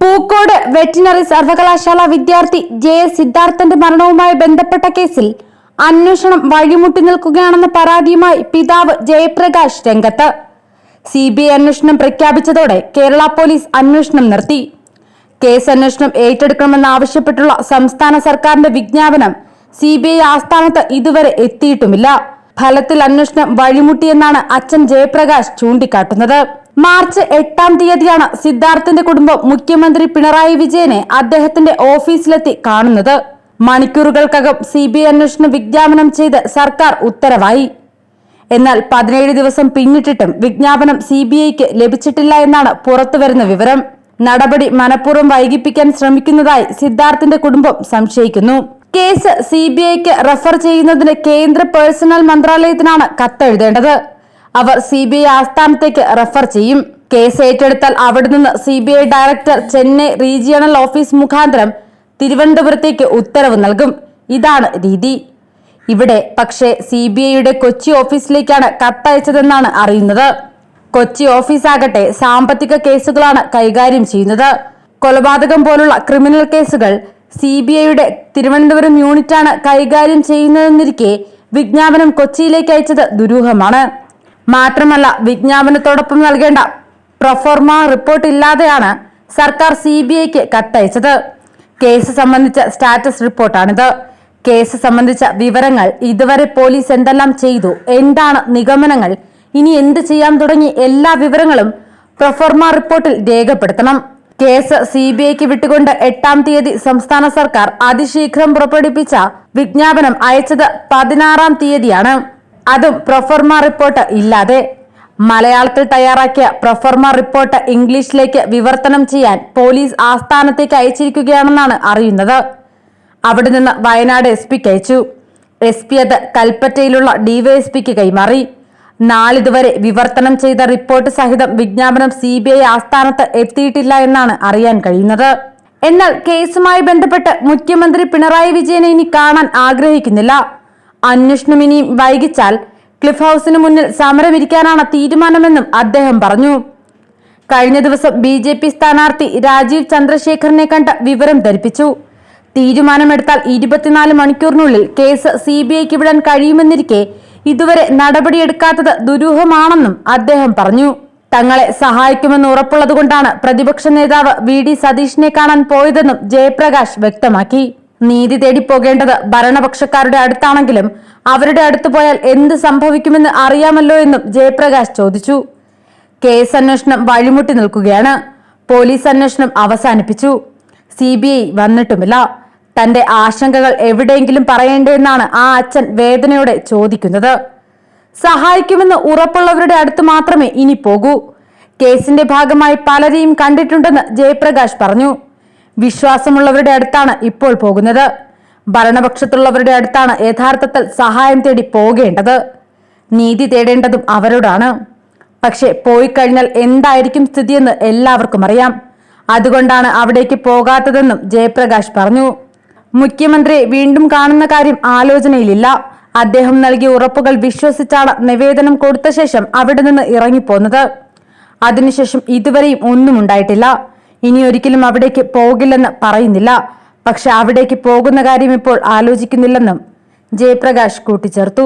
Pookode veterinary സർവകലാശാല വിദ്യാർത്ഥി J സിദ്ധാർത്ഥന്റെ മരണവുമായി ബന്ധപ്പെട്ട കേസിൽ അന്വേഷണം വഴിമുട്ടി നിൽക്കുകയാണെന്ന പരാതിയുമായി പിതാവ് ജയപ്രകാശ് രംഗത്ത്. സി ബി ഐ അന്വേഷണം പ്രഖ്യാപിച്ചതോടെ കേരള പോലീസ് അന്വേഷണം നിർത്തി. കേസ് അന്വേഷണം ഏറ്റെടുക്കണമെന്നാവശ്യപ്പെട്ടുള്ള സംസ്ഥാന സർക്കാരിന്റെ വിജ്ഞാപനം സി ബി ഐ ആസ്ഥാനത്ത് ഇതുവരെ എത്തിയിട്ടുമില്ല. ഫലത്തിൽ അന്വേഷണം വഴിമുട്ടിയെന്നാണ് അച്ഛൻ ജയപ്രകാശ് ചൂണ്ടിക്കാട്ടുന്നത്. മാർച്ച് എട്ടാം തീയതിയാണ് സിദ്ധാർത്ഥിന്റെ കുടുംബം മുഖ്യമന്ത്രി പിണറായി വിജയനെ അദ്ദേഹത്തിന്റെ ഓഫീസിലെത്തി കാണുന്നത്. മണിക്കൂറുകൾക്കകം സി ബി ഐ അന്വേഷണം വിജ്ഞാപനം ചെയ്ത് സർക്കാർ ഉത്തരവായി. എന്നാൽ പതിനേഴ് ദിവസം പിന്നിട്ടിട്ടും വിജ്ഞാപനം സി ബി ഐക്ക് ലഭിച്ചിട്ടില്ല എന്നാണ് പുറത്തുവരുന്ന വിവരം. നടപടി മനഃപൂർവം വൈകിപ്പിക്കാൻ ശ്രമിക്കുന്നതായി സിദ്ധാർത്ഥിന്റെ കുടുംബം സംശയിക്കുന്നു. കേസ് സി ബി ഐക്ക് റഫർ ചെയ്യുന്നതിന് കേന്ദ്ര പേഴ്സണൽ മന്ത്രാലയത്തിനാണ് കത്തെഴുതേണ്ടത്. അവർ സി ബി ഐ ആസ്ഥാനത്തേക്ക് റെഫർ ചെയ്യും. കേസ് ഏറ്റെടുത്താൽ അവിടെ നിന്ന് C B I director Chennai regional office മുഖാന്തരം തിരുവനന്തപുരത്തേക്ക് ഉത്തരവ് നൽകും. ഇതാണ് രീതി. ഇവിടെ പക്ഷേ സി ബി ഐയുടെ കൊച്ചി ഓഫീസിലേക്കാണ് കത്തയച്ചതെന്നാണ് അറിയുന്നത്. കൊച്ചി ഓഫീസാകട്ടെ സാമ്പത്തിക കേസുകളാണ് കൈകാര്യം ചെയ്യുന്നത്. കൊലപാതകം പോലുള്ള ക്രിമിനൽ കേസുകൾ സി ബി ഐയുടെ തിരുവനന്തപുരം യൂണിറ്റാണ് കൈകാര്യം ചെയ്യുന്നതെന്നിരിക്കെ വിജ്ഞാപനം കൊച്ചിയിലേക്ക് അയച്ചത് ദുരൂഹമാണ്. മാത്രമല്ല വിജ്ഞാപനത്തോടൊപ്പം നൽകേണ്ട പ്രൊഫോർമ റിപ്പോർട്ട് ഇല്ലാതെയാണ് സർക്കാർ സി ബി ഐക്ക് കത്തയച്ചത്. കേസ് സംബന്ധിച്ച സ്റ്റാറ്റസ് റിപ്പോർട്ടാണിത്. കേസ് സംബന്ധിച്ച വിവരങ്ങൾ ഇതുവരെ പോലീസ് എന്തെല്ലാം ചെയ്തു എന്താണ് നിഗമനങ്ങൾ ഇനി എന്ത് ചെയ്യാൻ തുടങ്ങി എല്ലാ വിവരങ്ങളും പ്രൊഫോർമ റിപ്പോർട്ടിൽ രേഖപ്പെടുത്തണം. കേസ് സി ബി ഐക്ക് വിട്ടുകൊണ്ട് എട്ടാം തീയതി സംസ്ഥാന സർക്കാർ അതിശീഘ്രം പുറപ്പെടുവിപ്പിച്ച വിജ്ഞാപനം അയച്ചത് പതിനാറാം തീയതിയാണ്. അതും പ്രൊഫർമ റിപ്പോർട്ട് ഇല്ലാതെ. മലയാളത്തിൽ തയ്യാറാക്കിയ പ്രൊഫർമ റിപ്പോർട്ട് ഇംഗ്ലീഷിലേക്ക് വിവർത്തനം ചെയ്യാൻ പോലീസ് ആസ്ഥാനത്തേക്ക് അയച്ചിരിക്കുകയാണെന്നാണ് അറിയുന്നത്. അവിടെ നിന്ന് വയനാട് എസ് പിക്ക് അയച്ചു എസ് പി അത് കൽപ്പറ്റയിലുള്ള ഡിവൈഎസ്പിക്ക് കൈമാറി. നാളിതുവരെ വിവർത്തനം ചെയ്ത റിപ്പോർട്ട് സഹിതം വിജ്ഞാപനം സി ബി ഐ ആസ്ഥാനത്ത് എത്തിയിട്ടില്ല എന്നാണ് അറിയാൻ കഴിയുന്നത്. എന്നാൽ കേസുമായി ബന്ധപ്പെട്ട് മുഖ്യമന്ത്രി പിണറായി വിജയനെ ഇനി കാണാൻ ആഗ്രഹിക്കുന്നില്ല. അന്വേഷണം ഇനി വൈകിച്ചാൽ ക്ലിഫ് ഹൗസിന് മുന്നിൽ സമരമിരിക്കാനാണ് തീരുമാനമെന്നും അദ്ദേഹം പറഞ്ഞു. കഴിഞ്ഞ ദിവസം ബി ജെ പി സ്ഥാനാർത്ഥി രാജീവ് ചന്ദ്രശേഖറിനെ കണ്ട് വിവരം ധരിപ്പിച്ചു. തീരുമാനമെടുത്താൽ ഇരുപത്തിനാല് മണിക്കൂറിനുള്ളിൽ കേസ് സി ബി ഐക്ക് വിടാൻ കഴിയുമെന്നിരിക്കെ ഇതുവരെ നടപടിയെടുക്കാത്തത് ദുരൂഹമാണെന്നും അദ്ദേഹം പറഞ്ഞു. തങ്ങളെ സഹായിക്കുമെന്ന് ഉറപ്പുള്ളതുകൊണ്ടാണ് പ്രതിപക്ഷ നേതാവ് വി ഡി സതീഷിനെ കാണാൻ പോയതെന്നും ജയപ്രകാശ് വ്യക്തമാക്കി. നീതി തേടി പോകേണ്ടത് ഭരണപക്ഷക്കാരുടെ അടുത്താണെങ്കിലും അവരുടെ അടുത്ത് പോയാൽ എന്ത് സംഭവിക്കുമെന്ന് അറിയാമല്ലോ എന്നും ജയപ്രകാശ് ചോദിച്ചു. കേസ് അന്വേഷണം വഴിമുട്ടി നിൽക്കുകയാണ്. പോലീസ് അന്വേഷണം അവസാനിപ്പിച്ചു. സി ബി ഐ വന്നിട്ടുമില്ല. തന്റെ ആശങ്കകൾ എവിടെയെങ്കിലും പറയേണ്ടതെന്നാണ് ആ അച്ഛൻ വേദനയോടെ ചോദിക്കുന്നത്. സഹായിക്കുമെന്ന് ഉറപ്പുള്ളവരുടെ അടുത്ത് മാത്രമേ ഇനി പോകൂ. കേസിന്റെ ഭാഗമായി പലരെയും കണ്ടിട്ടുണ്ടെന്ന് ജയപ്രകാശ് പറഞ്ഞു. വിശ്വാസമുള്ളവരുടെ അടുത്താണ് ഇപ്പോൾ പോകുന്നത്. ഭരണപക്ഷത്തുള്ളവരുടെ അടുത്താണ് യഥാർത്ഥത്തിൽ സഹായം തേടി പോകേണ്ടത്. നീതി തേടേണ്ടതും അവരോടാണ്. പക്ഷെ പോയി കഴിഞ്ഞാൽ എന്തായിരിക്കും സ്ഥിതിയെന്ന് എല്ലാവർക്കും അറിയാം. അതുകൊണ്ടാണ് അവിടേക്ക് പോകാത്തതെന്നും ജയപ്രകാശ് പറഞ്ഞു. മുഖ്യമന്ത്രി വീണ്ടും കാണുന്ന കാര്യം ആലോചനയിലില്ല. അദ്ദേഹം നൽകിയ ഉറപ്പുകൾ വിശ്വസിച്ചാണ് നിവേദനം കൊടുത്ത ശേഷം അവിടെ നിന്ന് ഇറങ്ങിപ്പോന്നത്. അതിനുശേഷം ഇതുവരെയും ഒന്നും ഉണ്ടായിട്ടില്ല. ഇനി ഒരിക്കലും അവിടേക്ക് പോകില്ലെന്ന് പറയുന്നില്ല. പക്ഷെ അവിടേക്ക് പോകുന്ന കാര്യം ഇപ്പോൾ ആലോചിക്കുന്നില്ലെന്നും ജയപ്രകാശ് കൂട്ടിച്ചേർത്തു.